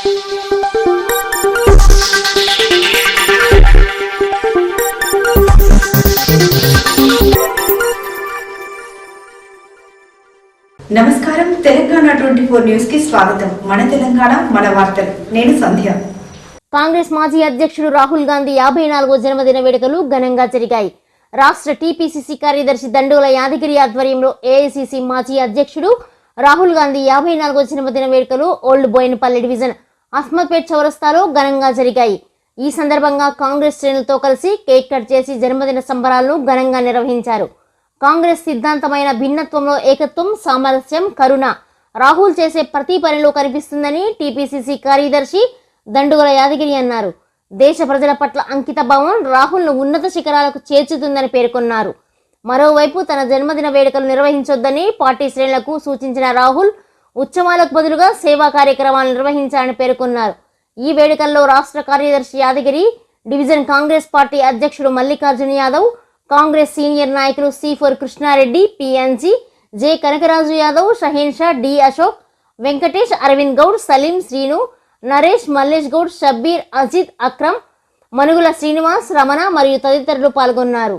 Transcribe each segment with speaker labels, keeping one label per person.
Speaker 1: నమస్కారం. Telangana twenty four న్యూస్కి స్వాగతం. మన తెలంగాణ మన వార్తలు. నేను సంధ్య.
Speaker 2: కాంగ్రెస్ మాజీ అధ్యక్షుడు రాహుల్ గాంధీ యాభై నాలుగో జన్మదిన వేడుకలు ఘనంగా జరిగాయి. రాష్ట్ర టీపీసీసీ కార్యదర్శి దండుగల యాదగిరి ఆధ్వర్యంలో ఏఐసీసీ మాజీ అధ్యక్షుడు రాహుల్ గాంధీ యాభై నాలుగో జన్మదిన వేడుకలు ఓల్డ్ బోయినపల్లి డివిజన్ అహ్మద్పేట్ చౌరస్తాలో ఘనంగా జరిగాయి. ఈ సందర్భంగా కాంగ్రెస్ శ్రేణులతో కలిసి కేక్ కట్ చేసి జన్మదిన సంబరాలను ఘనంగా నిర్వహించారు. కాంగ్రెస్ సిద్ధాంతమైన భిన్నత్వంలో ఏకత్వం సామరస్యం కరుణ రాహుల్ చేసే ప్రతి పనిలో కనిపిస్తుందని టీపీసీసీ కార్యదర్శి దండుగల యాదగిరి అన్నారు. దేశ ప్రజల పట్ల అంకిత భావం రాహుల్ను ఉన్నత శిఖరాలకు చేర్చుతుందని పేర్కొన్నారు. మరోవైపు తన జన్మదిన వేడుకలు నిర్వహించొద్దని పార్టీ శ్రేణులకు సూచించిన రాహుల్ ఉత్సవాలకు బదులుగా సేవా కార్యక్రమాలు నిర్వహించాలని పేర్కొన్నారు. ఈ వేడుకల్లో రాష్ట్ర కార్యదర్శి యాదగిరి డివిజన్ కాంగ్రెస్ పార్టీ అధ్యక్షుడు మల్లికార్జున యాదవ్ కాంగ్రెస్ సీనియర్ నాయకులు సిఫోర్ Krishna Reddy P N G J Kanakaraju Yadav Shaheen Shah D Ashok Venkatesh Aravind Goud Saleem Srinu Naresh Mallesh Goud Shabbir Ajith Akram Manugula Srinivas Ramana మరియు తదితరులు పాల్గొన్నారు.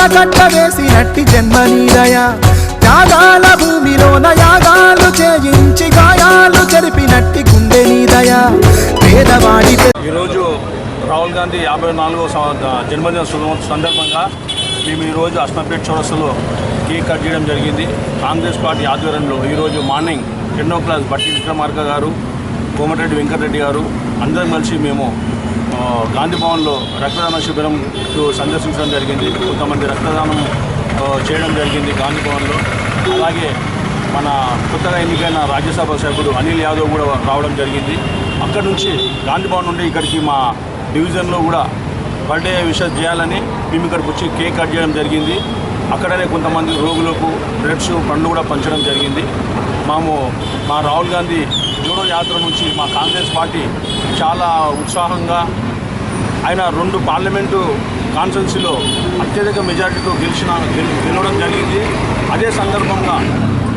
Speaker 3: దారలకి ఆనగడ్డ వేసినట్టి జన్మనీదయ త్యాగాల భూమిలోన యాగాలు చేయించి గాయాలు జరిపినట్టి గుండె నీదయా. పేదవాడి
Speaker 4: ఈరోజు రాహుల్ గాంధీ యాభై నాలుగో జన్మదిన సందర్భంగా మేము ఈరోజు అస్మాపేట్ చౌరస్తలో కేక్ కట్ చేయడం జరిగింది. కాంగ్రెస్ పార్టీ ఆధ్వర్యంలో ఈరోజు మార్నింగ్ టెన్ ఓ క్లాక్ బట్టి విక్రమార్క గారు కోమటిరెడ్డి వెంకటరెడ్డి గారు అందరం కలిసి మేము గాంధీ భవన్లో రక్తదాన శిబిరం సందర్శించడం జరిగింది. కొంతమంది రక్తదానం చేయడం జరిగింది గాంధీ భవన్లో. అలాగే మన కొత్తగా ఎన్నికైన రాజ్యసభ సభ్యుడు అనిల్ యాదవ్ కూడా రావడం జరిగింది. అక్కడ నుంచి గాంధీ భవన్ నుండి ఇక్కడికి మా డివిజన్లో కూడా బర్త్డే విషయం చేయాలని మేము ఇక్కడికి వచ్చి కేక్ కట్ చేయడం జరిగింది. అక్కడనే కొంతమంది రోగులకు బ్రెడ్స్ పండ్లు కూడా పంచడం జరిగింది. మాము మా రాహుల్ గాంధీ జోడో యాత్ర నుంచి మా కాంగ్రెస్ పార్టీ చాలా ఉత్సాహంగా ఆయన రెండు పార్లమెంటు కాన్స్టిట్యున్సీలో అత్యధిక మెజార్టీతో గెలిచిన గెలవడం జరిగింది. అదే సందర్భంగా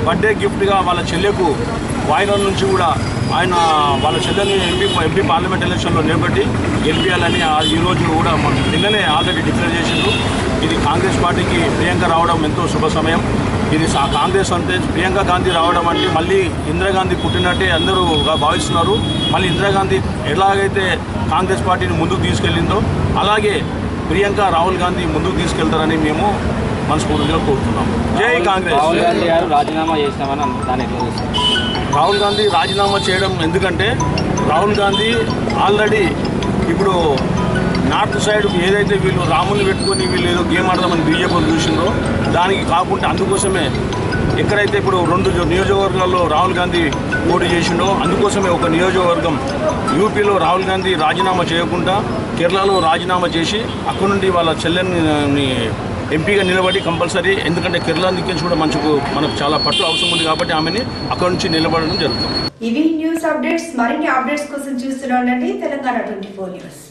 Speaker 4: బర్త్డే గిఫ్ట్గా వాళ్ళ చెల్లెకు వాయినాల నుంచి కూడా ఆయన వాళ్ళ చెల్లెని ఎంపీ ఎంపీ పార్లమెంట్ ఎలక్షన్లో నిలబెట్టి గెలిపించాలని ఆ- ఈరోజు కూడా మన నిన్ననే ఆల్రెడీ డిక్లేర్ చేసిండ్రు. ఇది కాంగ్రెస్ పార్టీకి ప్రియాంక రావడం ఎంతో శుభ సమయం. ఇది కాంగ్రెస్ అంటే ప్రియాంక గాంధీ రావడం అంటే మళ్ళీ ఇందిరాగాంధీ పుట్టినట్టే అందరూ భావిస్తున్నారు. మళ్ళీ ఇందిరాగాంధీ ఎలాగైతే కాంగ్రెస్ పార్టీని ముందుకు తీసుకెళ్ళిందో అలాగే ప్రియాంక రాహుల్ గాంధీ ముందుకు తీసుకెళ్తారని మేము మనస్ఫూర్తిగా కోరుతున్నాం. జై కాంగ్రెస్.
Speaker 5: రాహుల్ గాంధీ గారు రాజీనామా చూస్తారు?
Speaker 4: రాహుల్ గాంధీ రాజీనామా చేయడం ఎందుకంటే రాహుల్ గాంధీ ఆల్రెడీ ఇప్పుడు నార్త్ సైడ్ ఏదైతే వీళ్ళు రాముని పెట్టుకొని వీళ్ళు ఏదో గేమ్ ఆడదామని బీజేపీ చూసిందో దానికి కాకుండా అందుకోసమే ఎక్కడైతే ఇప్పుడు రెండు నియోజకవర్గాల్లో రాహుల్ గాంధీ పోటీ చేసిండో అందుకోసమే ఒక నియోజకవర్గం యూపీలో రాహుల్ గాంధీ రాజీనామా చేయకుండా కేరళలో రాజీనామా చేసి అక్కడి నుండి వాళ్ళ చెల్లెని ఎంపీగా నిలబడి కంపల్సరీ ఎందుకంటే కేరళ నుంచి కూడా మనకు మనకు చాలా పట్టు అవసరం ఉంది కాబట్టి ఆమెని అక్కడ నుంచి నిలబడడం జరుగుతుంది.
Speaker 1: ఇవి న్యూస్ అప్డేట్స్ మరిన్ని అప్డేట్స్ కోసం చూస్తూనే ఉండండి. Telangana twenty four news.